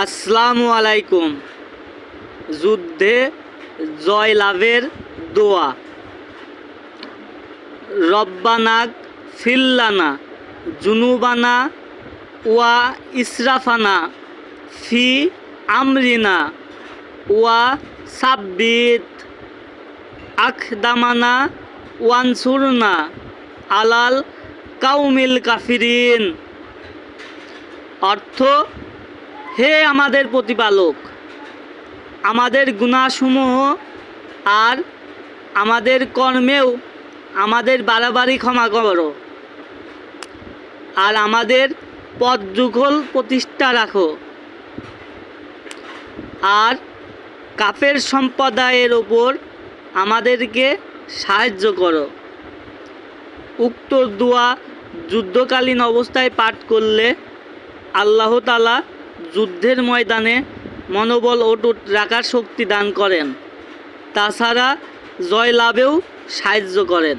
আসসালামু আলাইকুম। যুদ্ধে জয় লাভের দোয়া। রব্বানাক ফিল্লানা জুনুবানা ওয়া ইসরাফানা ফি আমরিনা ওয়া সাব্বিত। আখদামানা ওয়ানসুরনা আলাল কাউমিল কাফিরিন। অর্থ হে আমাদের প্রতিপালক, আমাদের গুণাসমূহ আর আমাদের কর্মেও আমাদের বাড়াবাড়ি ক্ষমা করো। আর আমাদের পথযুগল প্রতিষ্ঠা রাখো। আর কাফের সম্প্রদায়ের ওপর আমাদেরকে সাহায্য করো। উক্ত দোয়া যুদ্ধকালীন অবস্থায় পাঠ করলে আল্লাহ তালা যুদ্ধের ময়দানে মনোবল অটুট রাখার শক্তি দান করেন। তাছাড়া জয়লাভেও সাহায্য করেন।